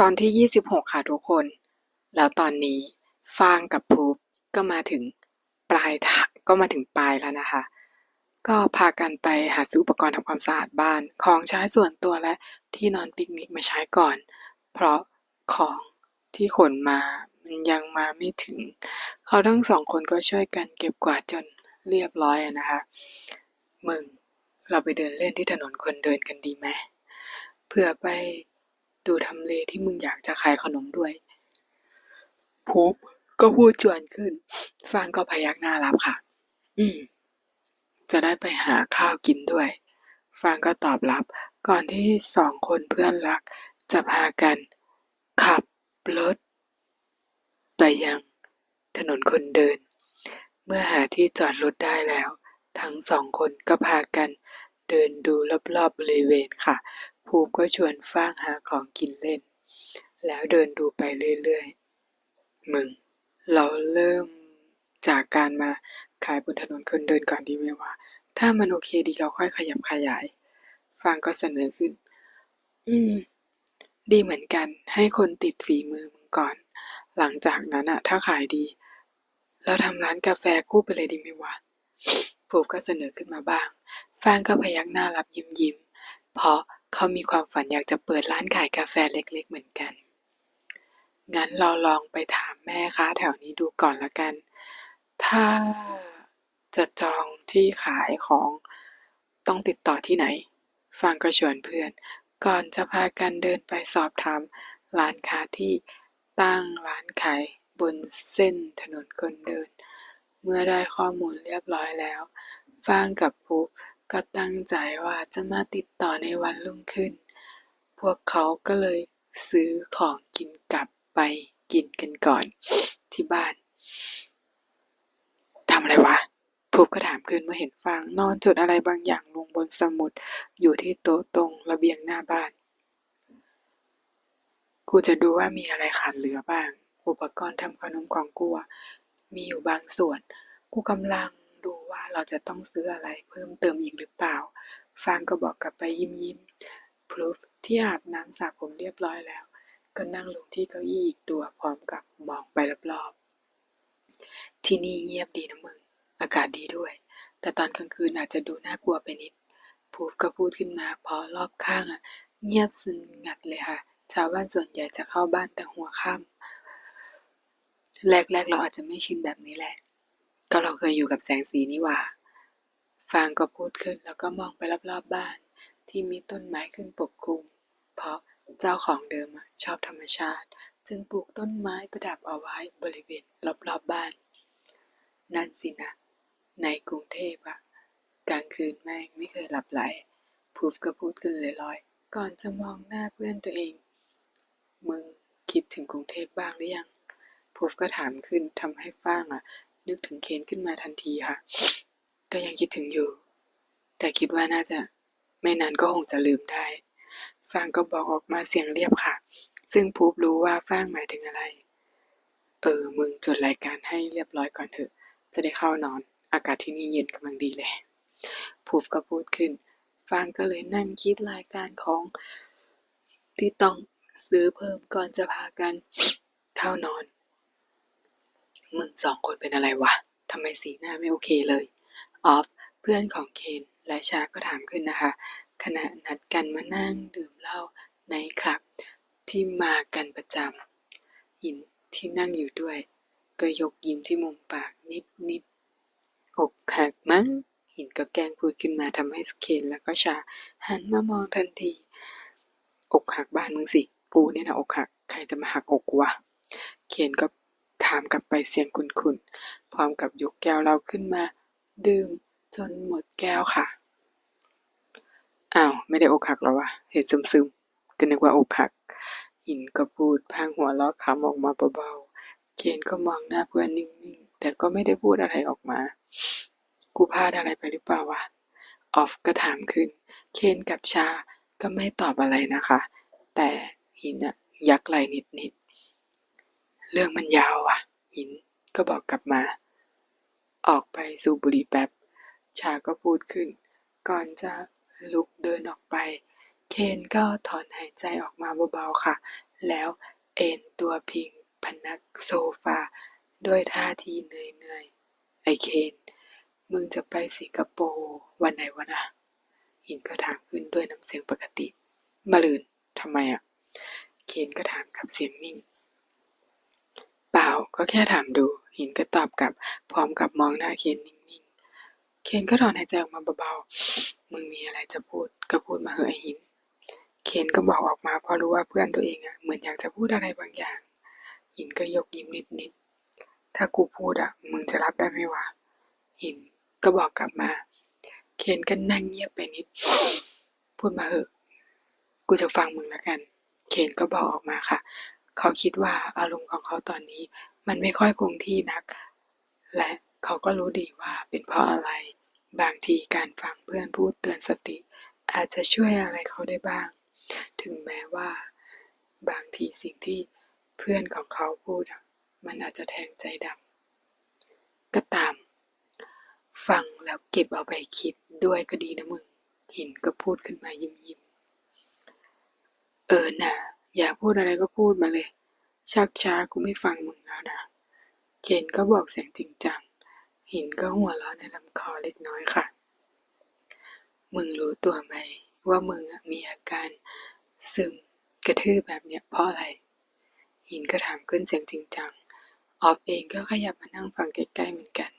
ตอนที่26ค่ะทุกคน แล้วตอนนี้ฟางกับพูปก็มาถึงปลายก็มาถึงปลายแล้วนะคะ ก็พากันไปหาซื้ออุปกรณ์ทำความสะอาดบ้าน ของใช้ส่วนตัวและที่นอนปิกนิกมาใช้ก่อน เพราะของที่ขนมามันยังมาไม่ถึง เขาทั้งสองคนก็ช่วยกันเก็บกวาดจนเรียบร้อยนะคะมึงเราไปเดินเล่นที่ถนนคนเดินกันดีไหมเพื่อไป ดูทำเลที่มึงอยากจะขายขนมด้วยพูบก็พูดชวนขึ้น ฟางก็พยักหน้ารับค่ะ อืม จะได้ไปหาข้าวกินด้วย ฟางก็ตอบรับ ก่อนที่สองคนเพื่อนรัก จะพากัน ขับรถไปยัง ถนนคนเดิน เมื่อหาที่จอดรถได้แล้ว ทั้งสองคนก็พากันเดินดูรอบๆบริเวณค่ะ ภูมิก็ชวนฟ้างหาของกินเล่น แล้วเดินดูไปเรื่อยๆ มึง เราเริ่มจากการมาขายบนถนนคนเดินก่อนดีไหมวะ ถ้ามันโอเคดีเราค่อยขยับขยาย ฟางก็เสนอขึ้น อืม ดีเหมือนกัน ให้คนติดฝีมือมึงก่อน หลังจากนั้นอะถ้าขายดี เราทำร้านกาแฟคู่ไปเลยดีไหมวะผูก็เสนอขึ้นมาบ้าง ฟางก็พยักหน้ารับยิ้มยิ้มๆเพราะ เขามีความฝันอยากจะเปิดร้านขายกาแฟเล็ก ๆ เหมือนกัน งั้นเราลองไปถามแม่ค้าแถวนี้ดูก่อนละกัน ถ้าจะจองที่ขายของต้องติดต่อที่ไหนฟางก็ชวนเพื่อน ก่อนจะพากันเดินไปสอบถามร้านค้าที่ตั้งร้านขายบนเส้นถนนคนเดิน เมื่อได้ข้อมูลเรียบร้อยแล้วฟางกับภู ก็ตั้งใจว่าจะมาติดต่อในวันรุ่งขึ้น พวกเขาก็เลยซื้อของกินกลับไปกินกันก่อนที่บ้านทำอะไรวะภูก็ถามขึ้นเมื่อเห็นฟางนอนจดอะไรบางอย่างลงบนสมุด อยู่ที่โต๊ะตรงระเบียงหน้าบ้าน กูจะดูว่ามีอะไรขาดเหลือบ้าง อุปกรณ์ทำขนมของกูมีอยู่บางส่วน กูกำลัง ดูว่าเราจะต้องซื้ออะไรเพิ่มเติมอีกหรือเปล่า ฟางก็บอกกลับไปยิ้มยิ้มพลูฟที่อาบน้ำสระผมเรียบร้อยแล้ว ก็นั่งลงที่เก้าอี้อีกตัวพร้อมกับมองไปรอบๆ ที่นี่เงียบดีนะมึง อากาศดีด้วย แต่ตอนกลางคืนอาจจะดูน่ากลัวไปนิดพูฟก็พูดขึ้นมาพอรอบข้างอะเงียบสงัดเลยค่ะ ชาวบ้านส่วนใหญ่จะเข้าบ้านแต่หัวค่ำแรกๆเราอาจจะไม่ชินแบบนี้แหละ ก็เราเคยอยู่กับแสงสีนี่หว่า ฟางก็พูดขึ้นแล้วก็มองไปรอบๆบบ้าน ที่มีต้นไม้ขึ้นปกคลุม เพราะเจ้าของเดิมชอบธรรมชาติ จึงปลูกต้นไม้ประดับเอาไว้บริเวณรอบๆบบ้าน นั่นสินะ ในกรุงเทพอะกลางคืนแม่งไม่เคยหลับไหลพูฟก็พูดขึ้นลอยๆ ก่อนจะมองหน้าเพื่อนตัวเอง มึงคิดถึงกรุงเทพบ้างหรือยังพูฟก็ถามขึ้นทำให้ฟ้างอะ นึกถึงเคนขึ้นมาทันทีค่ะ ก็ยังคิดถึงอยู่ แต่คิดว่าน่าจะไม่นานก็คงจะลืมได้ฟางก็บอกออกมาเสียงเรียบค่ะ ซึ่งพูฟรู้ว่าฟางหมายถึงอะไร เออ มึงจดรายการให้เรียบร้อยก่อนเถอะ จะได้เข้านอน อากาศที่นี่เย็นกำลังดีเลยพูฟก็พูดขึ้น ฟางก็เลยนั่งคิดรายการของที่ต้องซื้อเพิ่มก่อนจะพากันเข้านอน มึงสองคนเป็นอะไรวะทำไมสีหน้าไม่โอเคเลยออฟเพื่อนของเคนและชาก็ถามขึ้นนะคะ ขณะนัดกันมานั่งดื่มเหล้าในคลับ ที่มากันประจำหินที่นั่งอยู่ด้วย ก็ยกยิ้มที่มุมปากนิดนิดอกหักมั้งหินก็แกล้งพูดขึ้นมาทำให้เคนแล้วก็ชาหันมามองทันที อกหักบ้านมึงสิ กูเนี่ยนะอกหัก ใครจะมาหักอกวะเคนก็ ถามกลับไปเสียงคุนๆ พร้อมกับยกแก้วเราขึ้นมา ดื่มจนหมดแก้วค่ะ อ้าว ไม่ได้อกหักแล้วะ เห็นซึมๆ ก็นึกว่าอกหักหินก็พูดพางหัวล้อขำออกมาเบาๆ เคนก็มองหน้าเพื่อนนิ่งๆ แต่ก็ไม่ได้พูดอะไรออกมา กูพลาดอะไรไปหรือเปล่าวะ ออฟก็ถามขึ้น เคนกับชาก็ไม่ตอบอะไรนะคะ แต่หินอะยักไหลนิดๆ เรื่องมันยาวอะ หินก็บอกกลับมา ออกไปสูบบุหรี่แป๊บ ชาก็พูดขึ้น ก่อนจะลุกเดินออกไป เคนก็ถอนหายใจออกมาเบาๆค่ะ แล้วเอนตัวพิงพนักโซฟา ด้วยท่าทีเหนื่อยๆ ไอเคน มึงจะไปสิงคโปร์วันไหนวะนะหินก็ถามขึ้นด้วยน้ำเสียงปกติ มาลืนทำไมอะ เคนก็ถามกับเสียงนิ่ง เปล่าก็แค่ถามดู หินก็ตอบกลับ พร้อมกับมองหน้าเคนนิ่งๆ เคนก็ถอนหายใจออกมาเบาๆ มึงมีอะไรจะพูดก็พูดมาเหอะไอหิน เคนก็บอกออกมาเพราะรู้ว่าเพื่อนตัวเองอะเหมือนอยากจะพูดอะไรบางอย่าง หินก็ยกยิ้มนิดๆ ถ้ากูพูดอะมึงจะรับได้ไหมวะ หินก็บอกกลับมา เคนก็นั่งเงียบไปนิด พูดมาเหอะ กูจะฟังมึงละกัน เคนก็บอกออกมาค่ะ เขาคิดว่าอารมณ์ของเขาตอนนี้มันไม่ค่อยคงที่นัก และเขาก็รู้ดีว่าเป็นเพราะอะไร บางทีการฟังเพื่อนพูดเตือนสติ อาจจะช่วยอะไรเขาได้บ้าง ถึงแม้ว่า บางทีสิ่งที่เพื่อนของเขาพูดมันอาจจะแทงใจดำก็ตาม ฟังแล้วเก็บเอาไปคิดด้วยก็ดีนะมึง หินก็พูดขึ้นมายิ้มยิ้มเออน่ะ อยากพูดอะไรก็พูดมาเลย ชักช้ากูไม่ฟังมึงแล้วนะ เคนก็บอกเสียงจริงจัง หินก็หัวเราะในลำคอเล็กน้อยค่ะ มึงรู้ตัวไหมว่ามึงมีอาการซึมกระทืบแบบเนี้ยเพราะอะไร หินก็ถามขึ้นเสียงจริงจัง ออฟเองก็ขยับมานั่งฟังใกล้ๆเหมือนกัน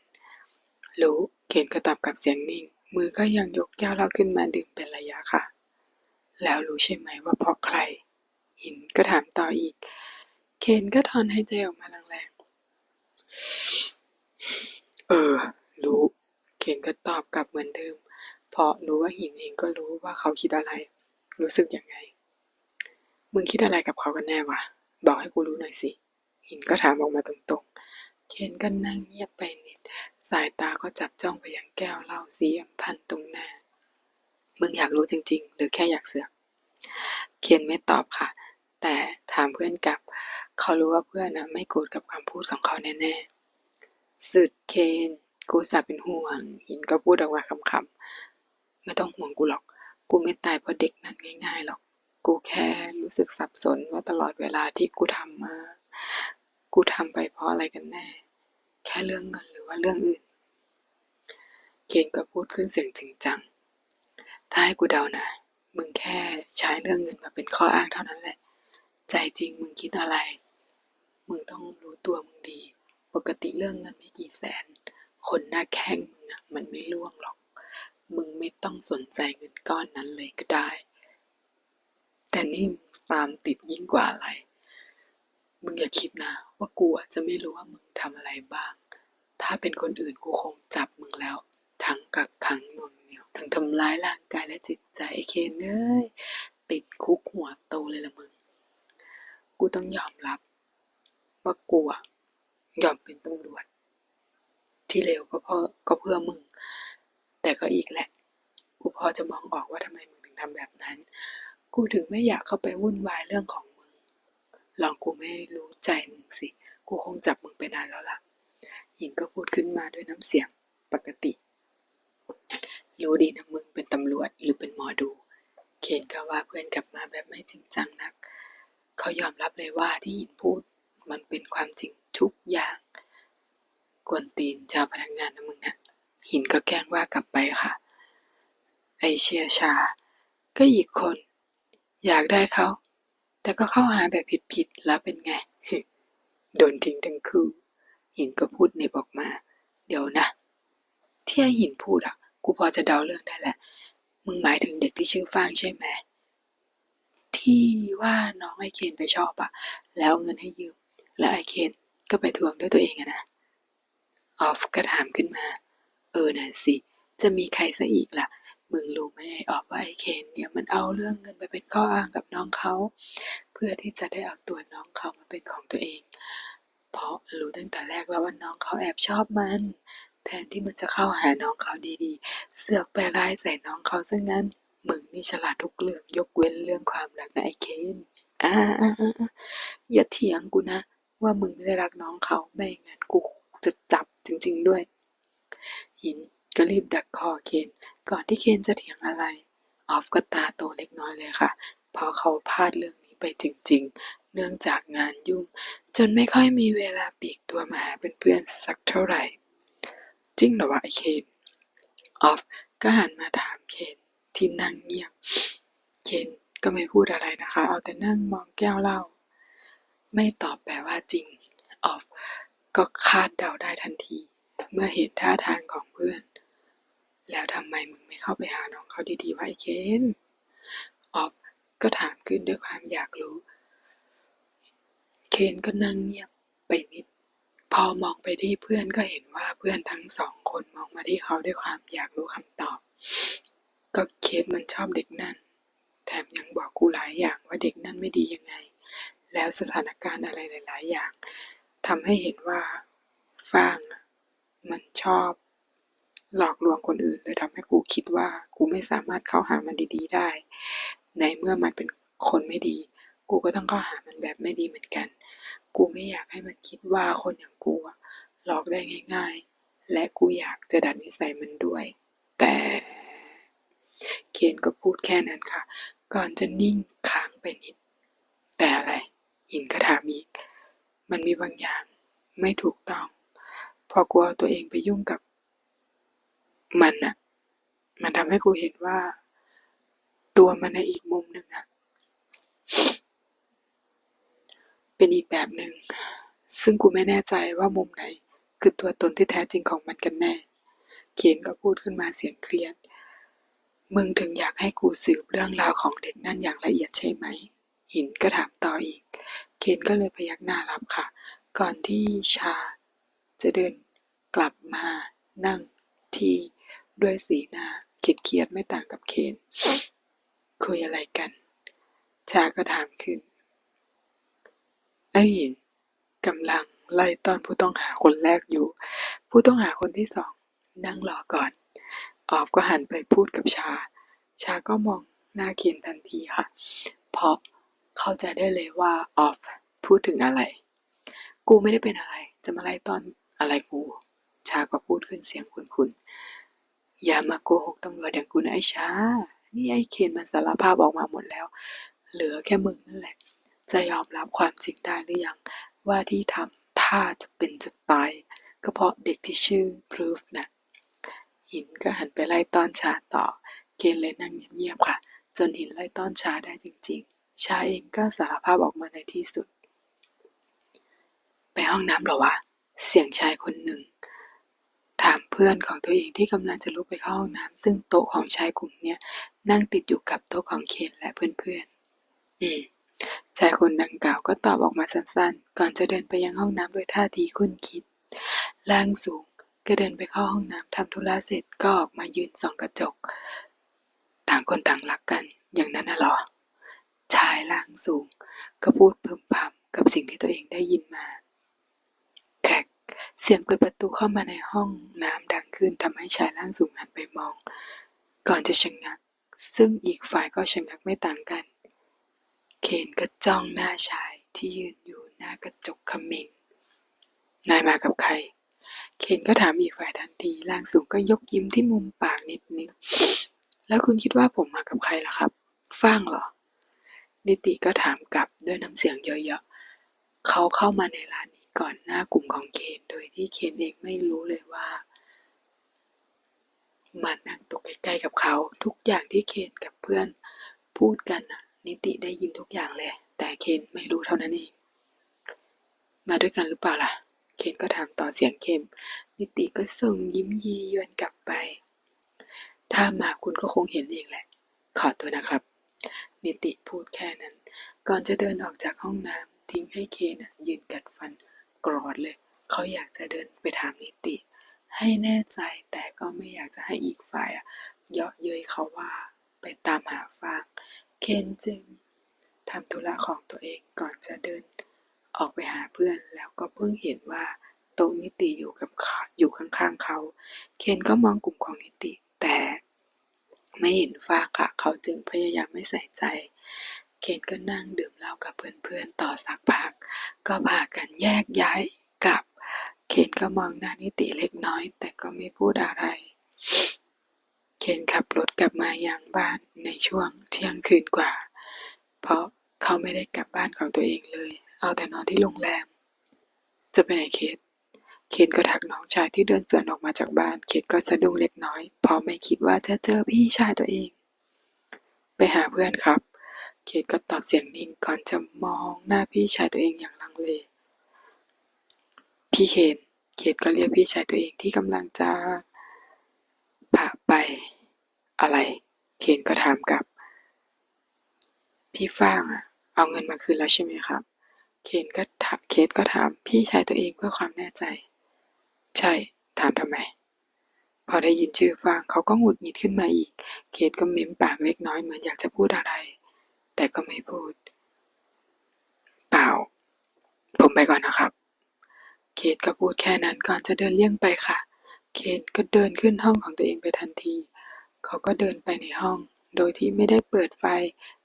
รู้ เคนก็ตอบกับเสียงนิ่ง มือก็ยังยกแก้วเหล้าขึ้นมาดื่มเป็นระยะค่ะ แล้วรู้ใช่ไหมว่าเพราะใคร หินก็ถามต่ออีก เคนก็ถอนหายใจออกมาแรงๆ เออ รู้ เคนก็ตอบกลับเหมือนเดิม เพราะรู้ว่าหินเองก็รู้ว่าเขาคิดอะไร รู้สึกยังไง มึงคิดอะไรกับเขากันแน่วะ บอกให้กูรู้หน่อยสิ หินก็ถามออกมาตรงๆ เคนก็นั่งเงียบไปนิด สายตาก็จับจ้องไปยังแก้วเหล้าสีอัมพันตรงหน้า มึงอยากรู้จริง ๆ หรือแค่อยากเสือกเคนไม่ตอบค่ะ แต่ถามเพื่อนกลับ เขารู้ว่าเพื่อนนะไม่โกรธกับคำพูดของเขาแน่ๆ สุดเคน กูสาเป็นห่วง หินก็พูดออกมาคำๆไม่ต้องห่วงกูหรอก กูไม่ตายเพราะเด็กนั้นง่ายๆหรอก กูแค่รู้สึกสับสนว่าตลอดเวลาที่กูทำมา กูทำไปเพราะอะไรกันแน่ แค่เรื่องเงินหรือว่าเรื่องอื่น เคนก็พูดขึ้นเสียงจริงจัง ถ้าให้กูเดานะ มึงแค่ใช้เรื่องเงินมาเป็นข้ออ้างเท่านั้นแหละ ใจจริงมึงคิดอะไร มึงต้องรู้ตัวมึงดี ปกติเรื่องเงินไม่กี่แสน คนหน้าแข้งมึงอะมันไม่ล่วงหรอก มึงไม่ต้องสนใจเงินก้อนนั้นเลยก็ได้ แต่นี่ตามติดยิ่งกว่าอะไร มึงอย่าคิดนะ ว่ากูจะไม่รู้ว่ามึงทำอะไรบ้าง ถ้าเป็นคนอื่นกูคงจับมึงแล้ว ทั้งกักขังนวงเหนียว ทั้งทำร้ายร่างกายและจิตใจไอ้เคนเอ้ยติดคุกหัวโตเลยละมึง กูต้องยอมรับ ว่ากูอะยอมเป็นตำรวจ ที่เลวก็เพราะก็เพื่อมึง แต่ก็อีกแหละ กูพอจะมองออกว่าทำไมมึงถึงทำแบบนั้น กูถึงไม่อยากเข้าไปวุ่นวายเรื่องของมึง ลองกูไม่รู้ใจมึงสิ กูคงจับมึงไปนานแล้วล่ะ หญิงก็พูดขึ้นมาด้วยน้ำเสียงปกติ รู้ดีนะมึงเป็นตำรวจหรือเป็นหมอดู เคนก็ว่าเพื่อนกลับมาแบบไม่จริงจังนัก เขายอมรับเลยว่าที่หญิงพูดมันเป็นความจริงทุกอย่างกวนตีนเจ้าพนักงานนะมึงนะหินก็แกล้งว่ากลับไปค่ะ ไอเชียชา ก็อีกคน อยากได้เขา แต่ก็เข้าหาแบบผิดๆแล้วเป็นไง โดนทิ้งทั้งคู่ หินก็พูดเหน็บออกมา เดี๋ยวนะ ที่ไอหินพูดอะ กูพอจะเดาเรื่องได้แหละ มึงหมายถึงเด็กที่ชื่อฟางใช่ไหม ที่ว่าน้องไอเคนไปชอบอะแล้วเอาเงินให้ยืม แล้วไอเคนก็ไปทวงด้วยตัวเองอะนะออฟก็ถามขึ้นมา เออน่ะสิ จะมีใครซะอีกล่ะ มึงรู้ไหมไอออฟว่าไอเคนเนี่ยมันเอาเรื่องเงินไปเป็นข้ออ้างกับน้องเขา เพื่อที่จะได้เอาตัวน้องเขามาเป็นของตัวเอง เพราะรู้ตั้งแต่แรกแล้วว่าน้องเขาแอบชอบมัน แทนที่มันจะเข้าหาน้องเขาดีๆ เสือกไปร้ายใส่น้องเขาซะงั้น มึงนี่ฉลาดทุกเรื่องยกเว้นเรื่องความรักนะไอเคน อ่าอ่าอ่าอย่าเถียงกูนะ ว่ามึงไม่ได้รักน้องเขาไม่งั้นกูจะจับจริง ๆด้วย หินก็รีบดักคอเคน ก่อนที่เคนจะเถียงอะไร ออฟก็ตาโตเล็กน้อยเลยค่ะ เพราะเขาพลาดเรื่องนี้ไปจริง ๆ เนื่องจากงานยุ่ง จนไม่ค่อยมีเวลาปีกตัวมาหาเพื่อนๆสักเท่าไหร่ จริงเหรอวะไอเคน ออฟก็หันมาถามเคน ที่นั่งเงียบ เคนก็ไม่พูดอะไรนะคะ เอาแต่นั่งมองแก้วเหล้า ไม่ตอบแบบว่าจริง ออฟก็คาดเดาได้ทันที เมื่อเห็นท่าทางของเพื่อน แล้วทำไมมึงไม่เข้าไปหาน้องเขาดีๆวะไอ้เคนออฟก็ถามขึ้นด้วยความอยากรู้ เคนก็นั่งเงียบไปนิด พอมองไปที่เพื่อนก็เห็นว่าเพื่อนทั้งสองคนมองมาที่เขาด้วยความอยากรู้คำตอบ ก็เคนมันชอบเด็กนั่น แถมยังบอกกูหลายอย่างว่าเด็กนั่นไม่ดียังไง แล้วสถานการณ์อะไรหลาย ๆ อย่างทำให้เห็นว่าฟ้างมันชอบหลอกลวงคนอื่นเลยทำให้กูคิดว่ากูไม่สามารถเข้าหามันดี ๆ ได้ ในเมื่อมันเป็นคนไม่ดี กูก็ต้องเข้าหามันแบบไม่ดีเหมือนกัน กูไม่อยากให้มันคิดว่าคนอย่างกูหลอกได้ง่าย ๆ และกูอยากจะดัดนิสัยมันด้วย แต่ เคนก็พูดแค่นั้นค่ะ ก่อนจะนิ่งค้างไปนิด แต่อะไรหินก็ถามอีก มันมีบางอย่างไม่ถูกต้อง พอกูเอาตัวเองไปยุ่งกับ มันอะมันทำให้กูเห็นว่า ตัวมันในอีกมุมหนึ่งอะเป็นอีกแบบหนึ่ง ซึ่งกูไม่แน่ใจว่ามุมไหน คือตัวตนที่แท้จริงของมันกันแน่ เขียนก็พูดขึ้นมาเสียงเครียด มึงถึงอยากให้กูสืบเรื่องราวของเด็กนั่นอย่างละเอียดใช่ไหม หินก็ถามต่ออีก เคนก็เลยพยักหน้ารับค่ะ ก่อนที่ชา จะเดินกลับมานั่งที่ด้วยสีหน้าเครียดๆไม่ต่างกับเคน คุยอะไรกัน ชาก็ถามขึ้น ไอหินกำลังไล่ต้อนผู้ต้องหาคนแรกอยู่ ผู้ต้องหาคนที่สอง นั่งรอก่อน ออฟก็หันไปพูดกับชา ชาก็มองหน้าเคนทันทีค่ะเพราะเข้าใจได้เลยว่าออฟพูดถึงอะไร กูไม่ได้เป็นอะไร จะมาไล่ตอนอะไรกู ชาก็พูดขึ้นเสียงคุนๆอย่ามาโกหกตำรวจอย่างกูนะไอ้ชา นี่ไอ้เคนมันสารภาพออกมาหมดแล้ว เหลือแค่มึงนั่นแหละ จะยอมรับความจริงได้หรือยังว่าที่ทำท่าจะเป็นจะตายก็เพราะเด็กที่ชื่อ Proof นะ หินก็หันไปไล่ต้อนชาต่อเคนเลยนั่งเงียบๆค่ะ จนหินไล่ต้อนชาได้จริง ๆ ชาเองก็สารภาพออกมาในที่สุด ไปห้องน้ำหรอวะ เสียงชายคนหนึ่ง ถามเพื่อนของตัวเองที่กำลังจะลุกไปเข้าห้องน้ำซึ่งโต๊ะของชายกลุ่มนี้นั่งติดอยู่กับโต๊ะของเคนและเพื่อนๆ อืมชายคนดังกล่าวก็ตอบออกมาสั้นๆ ก่อนจะเดินไปยังห้องน้ำด้วยท่าทีคุ้นคิดร่างสูง ก็เดินไปเข้าห้องน้ำทำธุระเสร็จก็ออกมายืนส่องกระจก ต่างคนต่างรักกันอย่างนั้นน่ะหรอ ชายร่างสูง ก็พูดพึมพำกับสิ่งที่ตัวเองได้ยินมาแครกเสียงเปิดประตูเข้ามาในห้องน้ำดังขึ้นทำให้ชายร่างสูงหันไปมอง ก่อนจะชะงัก ซึ่งอีกฝ่ายก็ชะงักไม่ต่างกัน เคนก็จ้องหน้าชายที่ยืนอยู่หน้ากระจกเขมิงนายมากับใคร เคนก็ถามอีกฝ่ายทันทีร่างสูงก็ยกยิ้มที่มุมปากนิดนึงแล้วคุณคิดว่าผมมากับใครล่ะครับฟ้างเหรอ นิติก็ถามกลับด้วยน้ำเสียงเยอะๆเขาเข้ามาในร้านนี้ก่อนหน้ากลุ่มของเคนโดยที่เคนเองไม่รู้เลยว่า มันนั่งตกใกล้ๆกับเขา ทุกอย่างที่เคนกับเพื่อนพูดกันน่ะนิติได้ยินทุกอย่างเลย แต่เคนไม่รู้เท่านั้นเอง มาด้วยกันหรือเปล่าล่ะ เคนก็ถามต่อเสียงเข้ม นิติก็ส่งยิ้มยียวนกลับไป ถ้ามาคุณก็คงเห็นเองแหละ ขอตัวนะครับ นิติพูดแค่นั้น ก่อนจะเดินออกจากห้องน้ำทิ้งให้เคนยืนกัดฟันกรอดเลย เขาอยากจะเดินไปถามนิติ ให้แน่ใจแต่ก็ไม่อยากจะให้อีกฝ่ายอะเยาะเย้ยเขาว่าไปตามหาฟาง เคนจึงทำธุระของตัวเองก่อนจะเดิน ออกไปหาเพื่อน แล้วก็เพิ่งเห็นว่าโต๊ะนิติอยู่กับอยู่ข้างๆเขา เคนก็มองกลุ่มของนิติ แต่ไม่เห็นฟ้าค่ะเขาจึงพยายามไม่ใส่ใจ เคนก็นั่งดื่มเหล้ากับเพื่อนๆต่อสักพัก ก็พากันแยกย้ายกลับ เคนก็มองหน้านิติเล็กน้อย แต่ก็ไม่พูดอะไร เคนขับรถกลับมายังบ้านในช่วงเที่ยงคืนกว่า เพราะเขาไม่ได้กลับบ้านของตัวเองเลย เอาแต่นอนที่โรงแรม จะไปไหนเคทเคนก็ทักน้องชายที่เดินสวนออกมาจากบ้าน เคนก็สะดุ้งเล็กน้อย เพราะไม่คิดว่าจะเจอพี่ชายตัวเอง ไปหาเพื่อนครับ เคนก็ตอบเสียงนิ่งก่อนจะมองหน้าพี่ชายตัวเองอย่างลังเล พี่เคนเคนก็เรียกพี่ชายตัวเองที่กำลังจะพาไป อะไร เคนก็ถามกลับ พี่ฟ้างอะเอาเงินมาคืนแล้วใช่ไหมครับ เคนก็ถามเคสก็ถามพี่ชายตัวเองเพื่อความแน่ใจ ใช่ ถามทำไม พอได้ยินชื่อฟางเขาก็หงุดหงิดขึ้นมาอีก เคสก็เม้มปากเล็กน้อยเหมือนอยากจะพูดอะไร แต่ก็ไม่พูด เปล่า ผมไปก่อนนะครับ เคสก็พูดแค่นั้นก่อนจะเดินเลี่ยงไปค่ะ เคสก็เดินขึ้นห้องของตัวเองไปทันที เขาก็เดินไปในห้อง โดยที่ไม่ได้เปิดไฟ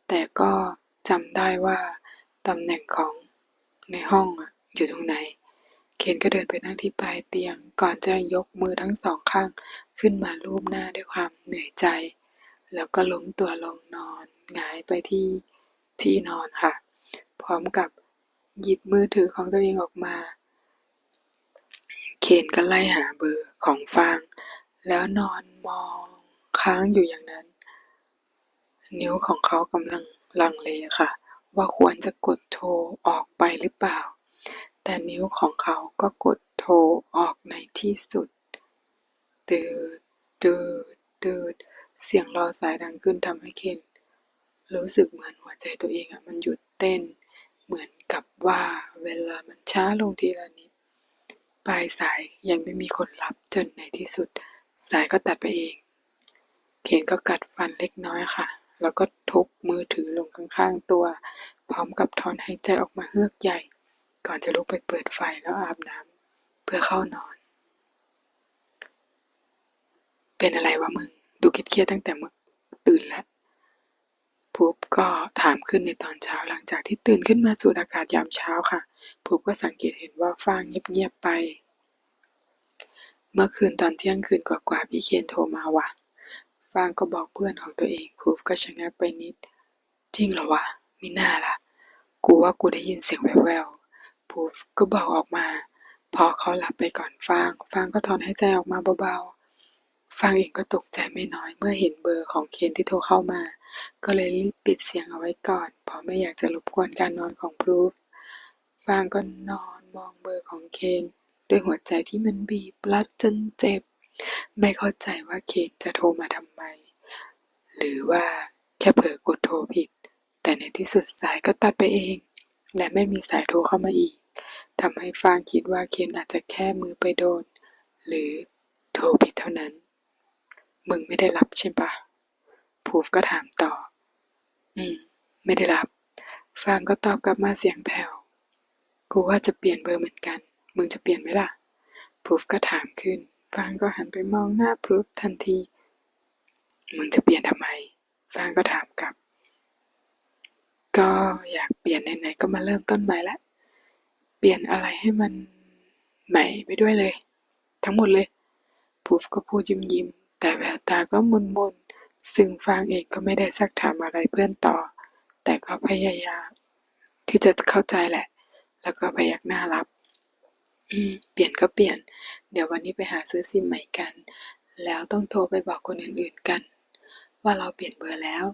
แต่ก็จำได้ว่าตำแหน่งของ ในห้องอะอยู่ตรงไหน เคนก็เดินไปนั่งที่ปลายเตียง ก่อนจะยกมือทั้งสองข้างขึ้นมาลูบหน้าด้วยความเหนื่อยใจ แล้วก็ล้มตัวลงนอนหงายไปที่ที่นอนค่ะ พร้อมกับหยิบมือถือของตัวเองออกมา เคนก็ไล่หาเบอร์ของฟาง แล้วนอนมองค้างอยู่อย่างนั้น นิ้วของเขากำลังลังเลค่ะ ว่าควรจะกดโทรออกไปหรือเปล่า แต่นิ้วของเขาก็กดโทรออกในที่สุด ตืดตืดตืดเสียงรอสายดังขึ้นทำให้เคนรู้สึกเหมือนหัวใจตัวเองอะมันหยุดเต้น เหมือนกับว่าเวลามันช้าลงทีละนิด ปลายสายยังไม่มีคนรับจนในที่สุด สายก็ตัดไปเอง เคนก็กัดฟันเล็กน้อยค่ะ แล้วก็ทุบมือถือลงข้างๆตัว พร้อมกับถอนหายใจออกมาเฮือกใหญ่ ก่อนจะลุกไปเปิดไฟแล้วอาบน้ำเพื่อเข้านอน เป็นอะไรวะมึง ดูเครียดๆตั้งแต่เมื่อตื่นแล้วภูบก็ถามขึ้นในตอนเช้าหลังจากที่ตื่นขึ้นมาสูดอากาศยามเช้าค่ะภูบก็สังเกตเห็นว่าฟ้างเงียบๆไป เมื่อคืนตอนเที่ยงคืนกว่าๆพี่เคนโทรมาว่ะ ฟางก็บอกเพื่อนของตัวเองพูฟก็ชะงักไปนิด จริงเหรอวะ มิน่าล่ะ กูว่ากูได้ยินเสียงแว่วๆพูฟก็บอกออกมา พอเขาหลับไปก่อนฟาง ฟางก็ถอนหายใจออกมาเบาๆ ฟางเองก็ตกใจไม่น้อยเมื่อเห็นเบอร์ของเคนที่โทรเข้ามา ก็เลยรีบปิดเสียงเอาไว้ก่อน เพราะไม่อยากจะรบกวนการนอนของพรูฟ ฟางก็นอนมองเบอร์ของเคนด้วยหัวใจที่มันบีบรัดจนเจ็บ ไม่เข้าใจว่าเคนจะโทรมาทำไม หรือว่าแค่เผลอกดโทรผิด แต่ในที่สุดสายก็ตัดไปเอง และไม่มีสายโทรเข้ามาอีกทำให้ฟางคิดว่าเคนอาจจะแค่มือไปโดน หรือโทรผิดเท่านั้น มึงไม่ได้รับใช่ปะพูฟก็ถามต่อ อืม ไม่ได้รับ ฟางก็ตอบกลับมาเสียงแผ่ว กูว่าจะเปลี่ยนเบอร์เหมือนกัน มึงจะเปลี่ยนไหมล่ะพูฟก็ถามขึ้น ฟางก็หันไปมองหน้าพรูฟทันที มึงจะเปลี่ยนทำไม ฟางก็ถามกลับ ก็อยากเปลี่ยนไหนๆก็มาเริ่มต้นใหม่ละ เปลี่ยนอะไรให้มันใหม่ไปด้วยเลย ทั้งหมดเลยพูฟก็พูดยิ้มยิ้มๆแต่แววตาก็มนมนๆซึ่งฟางเองก็ไม่ได้ซักถามอะไรเพื่อนต่อ แต่ก็พยายามที่จะเข้าใจแหละ แล้วก็พยักหน้ารับ เปลี่ยนก็เปลี่ยน เดี๋ยววันนี้ไปหาซื้อซิมใหม่กัน แล้วต้องโทรไปบอกคนอื่นๆกัน ว่าเราเปลี่ยนเบอร์แล้ว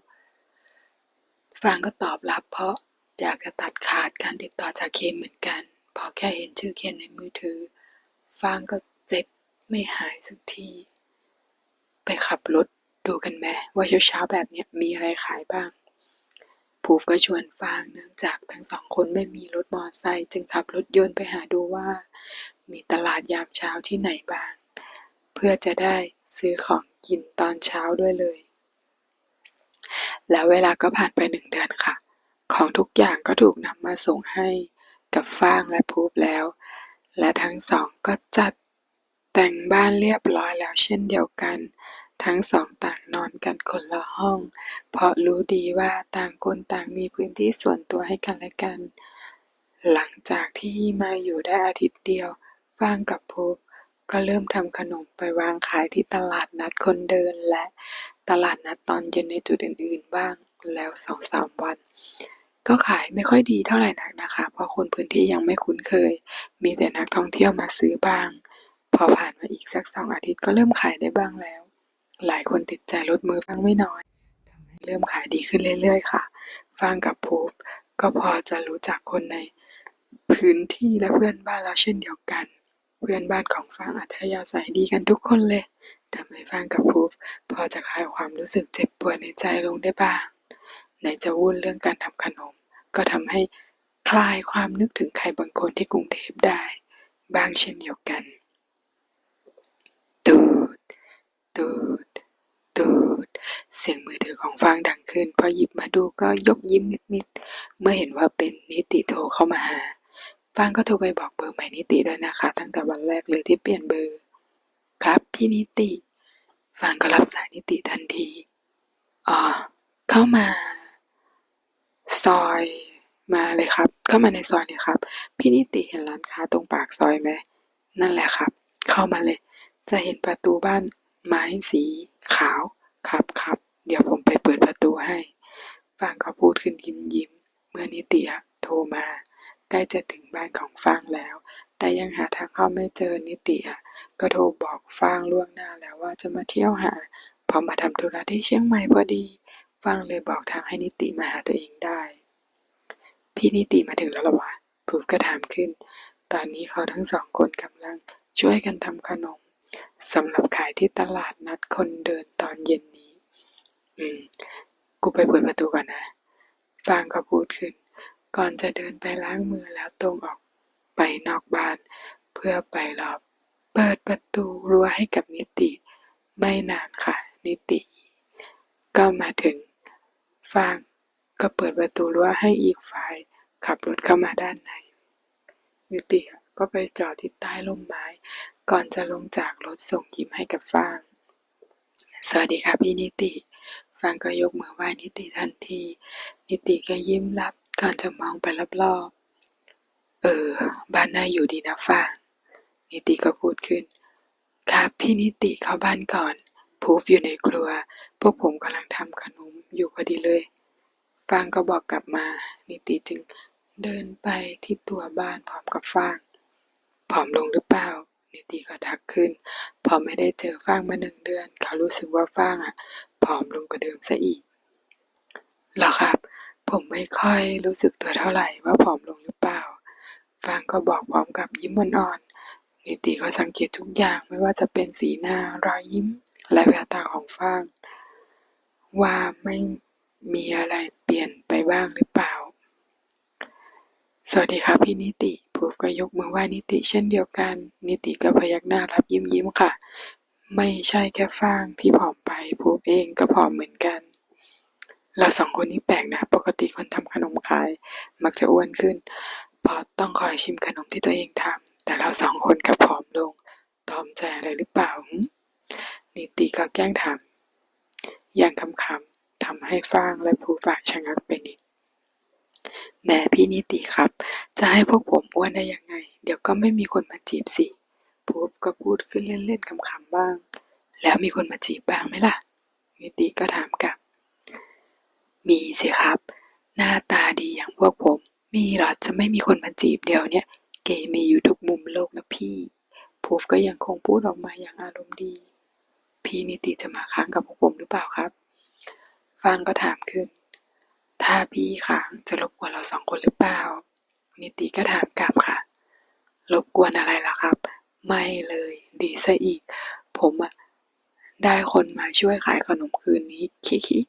ฟางก็ตอบรับ เพราะอยากจะตัดขาดการติดต่อจากเคนเหมือนกัน พอแค่เห็นชื่อเคนในมือถือ ฟางก็เจ็บไม่หายสักที ไปขับรถดูกันไหมว่าเช้าๆแบบเนี้ยมีอะไรขายบ้าง ภูฟก็ชวนฟางเนื่องจากทั้งสองคนไม่มีรถมอเตอร์ไซค์จึงขับรถยนต์ไปหาดูว่า มีตลาดยามเช้าที่ไหนบ้าง เพื่อจะได้ซื้อของกินตอนเช้าด้วยเลย แล้วเวลาก็ผ่านไปหนึ่งเดือนค่ะ ของทุกอย่างก็ถูกนำมาส่งให้กับฟางและพูบแล้ว และทั้งสองก็จัดแต่งบ้านเรียบร้อยแล้วเช่นเดียวกัน ทั้งสองต่างนอนกันคนละห้อง เพราะรู้ดีว่าต่างคนต่างมีพื้นที่ส่วนตัวให้กันและกัน หลังจากที่มาอยู่ได้อาทิตย์เดียว ฟางกับพูบก็เริ่มทำขนมไปวางขายที่ตลาดนัดคนเดินและตลาดนัดตอนเย็นในจุดอื่นๆบ้างแล้วสองสามวัน ก็ขายไม่ค่อยดีเท่าไหร่นักนะคะ เพราะคนพื้นที่ยังไม่คุ้นเคย มีแต่นักท่องเที่ยวมาซื้อบ้าง พอผ่านมาอีกสักสองอาทิตย์ก็เริ่มขายได้บ้างแล้ว หลายคนติดใจรถมือฟังไม่น้อยทำให้เริ่มขายดีขึ้นเรื่อยๆค่ะฟังกับพูฟก็พอจะรู้จักคนในพื้นที่และเพื่อนบ้านแล้วเช่นเดียวกัน เพื่อนบ้านของฟางอัธยาศัยดีกันทุกคนเลยทำให้ฟางกับพูฟพอจะคลายความรู้สึกเจ็บปวดในใจลงได้บ้างไหนจะวุ่นเรื่องการทำขนม ก็ทำให้คลายความนึกถึงใครบางคนที่กรุงเทพได้ บางเช่นเดียวกัน ตูดตูดตูด เสียงมือถือของฟางดังขึ้น พอหยิบมาดูก็ยกยิ้มนิดๆ เมื่อเห็นว่าเป็นนิติโทรเข้ามาหา ฟางก็โทรไปบอกเบอร์ใหม่นิติด้วยนะคะ ตั้งแต่วันแรกเลยที่เปลี่ยนเบอร์ ครับพี่นิติ ฟางก็รับสายนิติทันที อ๋อ เข้ามา ซอยมาเลยครับ เข้ามาในซอยเลยครับ พี่นิติเห็นร้านค้าตรงปากซอยไหม นั่นแหละครับ เข้ามาเลย จะเห็นประตูบ้านไม้สีขาว ครับครับ เดี๋ยวผมไปเปิดประตูให้ฟางก็พูดขึ้นยิ้มยิ้ม เมื่อนิติโทรมา ใกล้จะถึงบ้านของฟางแล้ว แต่ยังหาทางเข้าไม่เจอนิติก็โทรบอกฟางล่วงหน้าแล้วว่าจะมาเที่ยวหา พอมาทำธุระที่เชียงใหม่พอดี ฟางเลยบอกทางให้นิติมาหาตัวเองได้ พี่นิติมาถึงแล้วหรอวะพูฟก็ถามขึ้น ตอนนี้เขาทั้งสองคนกำลังช่วยกันทำขนมสำหรับขายที่ตลาดนัดคนเดินตอนเย็น อืม กูไปเปิดประตูก่อนนะ ฟางก็พูดขึ้น ก่อนจะเดินไปล้างมือแล้วตรงออกไปนอกบ้าน เพื่อไปรอบ เปิดประตูรั้วให้กับนิติ ไม่นานค่ะ นิติ ก็มาถึง ฟางก็เปิดประตูรั้วให้อีกฝ่าย ขับรถเข้ามาด้านใน นิติก็ไปจอดที่ใต้ร่มไม้ ก่อนจะลงจากรถส่งยิ้มให้กับฟาง สวัสดีค่ะพี่นิติ ฟางก็ยกมือไหว้นิติทันที นิติก็ยิ้มรับก่อนจะมองไปรอบๆ เออ บ้านน่าอยู่ดีนะฟางนิติก็พูดขึ้น ครับพี่นิติเข้าบ้านก่อนพูฟอยู่ในครัว พวกผมกำลังทำขนมอยู่พอดีเลย ฟางก็บอกกลับมา นิติจึงเดินไปที่ตัวบ้านพร้อมกับฟาง ผอมลงหรือเปล่า นิติก็ทักขึ้น พอไม่ได้เจอฟางมาหนึ่งเดือน เขารู้สึกว่าฟางอะผอมลงกว่าเดิมซะอีกเหรอครับ ผมไม่ค่อยรู้สึกตัวเท่าไหร่ว่าผอมลงหรือเปล่า ฟางก็บอกพร้อมกับยิ้มอ่อนๆนิติก็สังเกตทุกอย่างไม่ว่าจะเป็นสีหน้ารอยยิ้ม และแววตาของฟาง ว่าไม่มีอะไรเปลี่ยนไปบ้างหรือเปล่า สวัสดีครับพี่นิติพูฟก็ยกมือไหว้นิติเช่นเดียวกัน นิติก็พยักหน้ารับยิ้มยิ้มค่ะ ไม่ใช่แค่ฟางที่ผอมไปพูฟเองก็ผอมเหมือนกันเราสองคนนี้แปลกนะ ปกติคนทำขนมขาย มักจะอ้วนขึ้นเพราะต้องคอยชิมขนมที่ตัวเองทำแต่เราสองคนกลับผอมลงตอมใจอะไรหรือเปล่า นิติก็แกล้งถามอย่างคำๆทำให้ฟางและภูฝาชะงักไปนิด แหมพี่นิติครับ จะให้พวกผมอ้วนได้ยังไง เดี๋ยวก็ไม่มีคนมาจีบสิภูฟก็พูดขึ้นเล่นๆขำๆบ้าง แล้วมีคนมาจีบบ้างไหมล่ะ นิติก็ถามกลับ มีสิครับ หน้าตาดีอย่างพวกผม มีหรอจะไม่มีคนมาจีบเดี๋ยวเนี้ยเกย์มีอยู่ทุกมุมโลกนะพี่ภูฟก็ยังคงพูดออกมาอย่างอารมณ์ดี พี่นิติจะมาค้างกับพวกผมหรือเปล่าครับฟางก็ถามขึ้น ถ้าพี่ค้างจะรบกวนเราสองคนหรือเปล่า นิติก็ถามกลับค่ะ รบกวนอะไรล่ะครับ ไม่เลย ดีซะอีก ผมอะได้คนมาช่วยขายขนมคืนนี้ คิคิ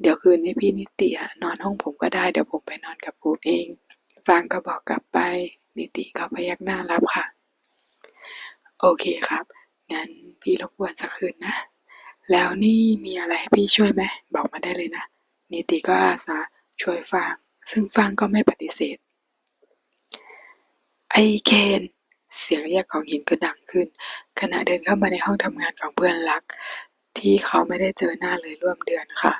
เดี๋ยวคืนนี้พี่นิติอะนอนห้องผมก็ได้ เดี๋ยวผมไปนอนกับภูเองฟางก็บอกกลับไป นิติก็พยักหน้ารับค่ะ โอเคครับ งั้นพี่รบกวนสักคืนนะ แล้วนี่มีอะไรให้พี่ช่วยไหม บอกมาได้เลยนะ นิติก็อาสาช่วยฟาง ซึ่งฟางก็ไม่ปฏิเสธ ไอเคนเสียงเรียกของหินก็ดังขึ้น ขณะเดินเข้ามาในห้องทำงานของเพื่อนรัก ที่เขาไม่ได้เจอหน้าเลยร่วมเดือนค่ะ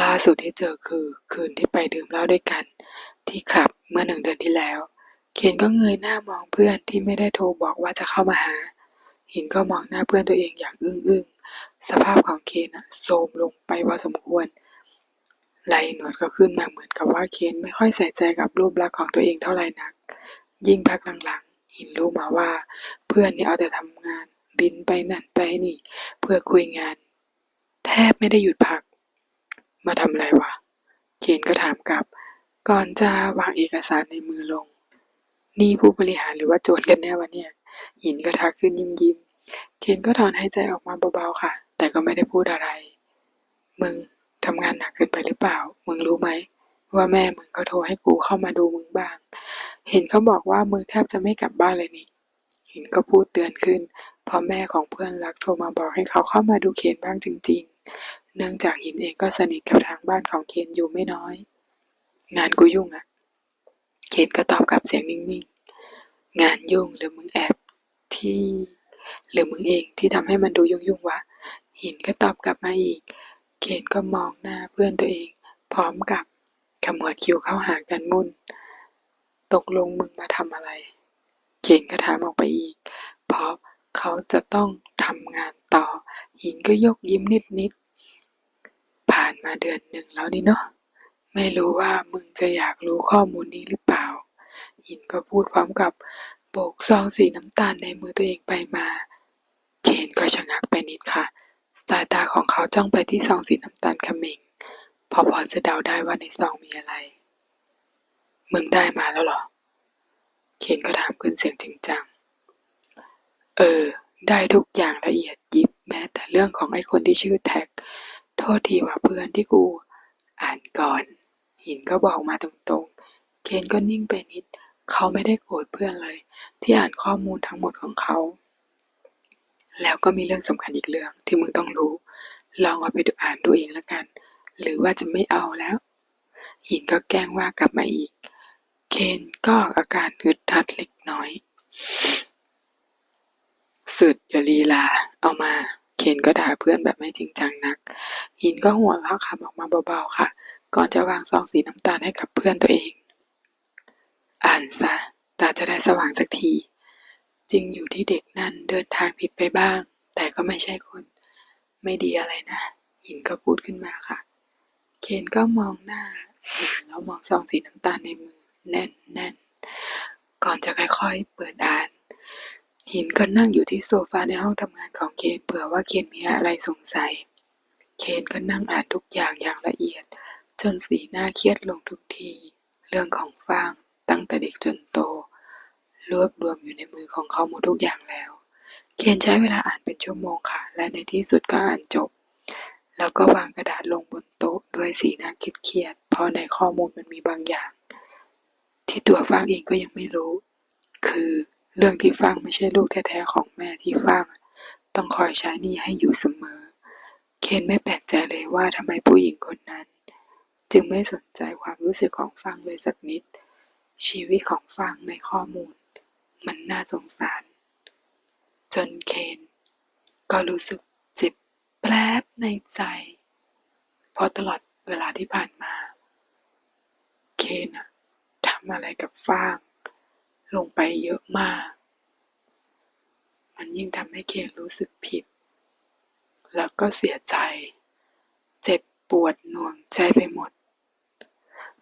ล่าสุดที่เจอคือคืนที่ไปดื่มเหล้าด้วยกัน ที่คลับเมื่อหนึ่งเดือนที่แล้ว เคนก็เงยหน้ามองเพื่อนที่ไม่ได้โทรบอกว่าจะเข้ามาหา หินก็มองหน้าเพื่อนตัวเองอย่างอึ้งสภาพของเคนอะโทรมลงไปพอสมควร ไหลหนวดก็ขึ้นมาเหมือนกับว่าเคนไม่ค่อยใส่ใจกับรูปลักษณ์ของตัวเองเท่าไหร่นัก ยิ่งพักหลังๆหินรู้มาว่า เพื่อนนี่เอาแต่ทำงาน บินไปนั่นไปนี่ เพื่อคุยงาน แทบไม่ได้หยุดพัก มาทำอะไรวะ เคนก็ถามกลับ ก่อนจะวางเอกสารในมือลง นี่ผู้บริหารหรือว่าโจรกันแน่วะเนี่ย หินก็ทักขึ้นยิ้มยิ้มเคนก็ถอนหายใจออกมาเบาๆค่ะ แต่ก็ไม่ได้พูดอะไร มึง ทำงานหนักเกินไปหรือเปล่า มึงรู้ไหม ว่าแม่มึงเขาโทรให้กูเข้ามาดูมึงบ้าง เห็นเขาบอกว่ามึงแทบจะไม่กลับบ้านเลยนี่หินก็พูดเตือนขึ้นเพราะแม่ของเพื่อนรักโทรมาบอกให้เขาเข้ามาดูเคนบ้างจริง ๆ เนื่องจากหินเองก็สนิทกับทางบ้านของเคนอยู่ไม่น้อย งานกูยุ่งอะเคนก็ตอบกลับเสียงนิ่งๆ งานยุ่งหรือมึงแอบที่ หรือมึงเองที่ทำให้มันดูยุ่งๆวะหินก็ตอบกลับมาอีก เคนก็มองหน้าเพื่อนตัวเอง พร้อมกับขมวดคิ้วเข้าหากันมุ่น ตกลงมึงมาทำอะไรเคนก็ถามออกไปอีก เพราะเขาจะต้องทำงานต่อ หินก็ยกยิ้มนิดๆ ผ่านมาเดือนหนึ่งแล้วนี่เนาะ ไม่รู้ว่ามึงจะอยากรู้ข้อมูลนี้หรือเปล่า หินก็พูดพร้อมกับโบกซองสีน้ำตาลในมือตัวเองไปมา เคนก็ชะงักไปนิดค่ะ สายตาของเขาจ้องไปที่ซองสีน้ำตาลขม่งพอพอจะเดาได้ว่าในซองมีอะไร มึงได้มาแล้วเหรอ เคนก็ถามขึ้นเสียงจริงจัง เออ ได้ทุกอย่างละเอียดยิบแม้แต่เรื่องของไอ้คนที่ชื่อแท็ก โทษทีว่าเพื่อนที่กู อ่านก่อน หินก็บอกมาตรงๆ เคนก็นิ่งไปนิด เขาไม่ได้โกรธเพื่อนเลย ที่อ่านข้อมูลทั้งหมดของเขา แล้วก็มีเรื่องสำคัญอีกเรื่องที่มึงต้องรู้ ลองเอาไปดูอ่านดูเองละกัน หรือว่าจะไม่เอาแล้วหินก็แกล้งว่ากลับมาอีก เคนก็ออกอาการฮึดทัดเล็กน้อยสุดอย่าลีลา เอามา เคนก็ด่าเพื่อนแบบไม่จริงจังนัก หินก็หัวเราะขำออกมาเบาๆค่ะ ก่อนจะวางซองสีน้ำตาลให้กับเพื่อนตัวเอง อ่านซะ ตาจะได้สว่างสักที จริงอยู่ที่เด็กนั่นเดินทางผิดไปบ้าง แต่ก็ไม่ใช่คน ไม่ดีอะไรนะหินก็พูดขึ้นมาค่ะ เคนก็มองหน้าหินแล้วมองซองสีน้ำตาลในมือ แน่นแน่นก่อนจะค่อยๆเปิดอ่าน หินก็นั่งอยู่ที่โซฟาในห้องทำงานของเคนเผื่อว่าเคนมีอะไรสงสัย เคนก็นั่งอ่านทุกอย่างอย่างละเอียด จนสีหน้าเครียดลงทุกที เรื่องของฟางตั้งแต่เด็กจนโต รวบรวมอยู่ในมือของเขาหมดทุกอย่างแล้ว เคนใช้เวลาอ่านเป็นชั่วโมงค่ะ และในที่สุดก็อ่านจบ แล้วก็วางกระดาษลงบนโต๊ะด้วยสีหน้าเครียด เพราะในข้อมูลมันมีบางอย่าง ที่ตัวฟางเองก็ยังไม่รู้ คือเรื่องที่ฟางไม่ใช่ลูกแท้ๆของแม่ที่ฟางต้องคอยใช้นี้ให้อยู่เสมอ เคนไม่แปลกใจเลยว่าทำไมผู้หญิงคนนั้น จึงไม่สนใจความรู้สึกของฟางเลยสักนิด ชีวิตของฟางในข้อมูล มันน่าสงสาร จนเคนก็รู้สึกเจ็บแปลบในใจ เพราะตลอดเวลาที่ผ่านมา เคนทำอะไรกับฟางลงไปเยอะมาก มันยิ่งทำให้เคนรู้สึกผิด แล้วก็เสียใจ เจ็บปวดหน่วงใจไปหมด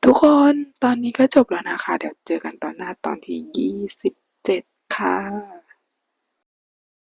ทุกคนตอนนี้ก็จบแล้วนะคะ เดี๋ยวเจอกันตอนหน้าตอนที่ยี่สิบ เจ็ดค่ะ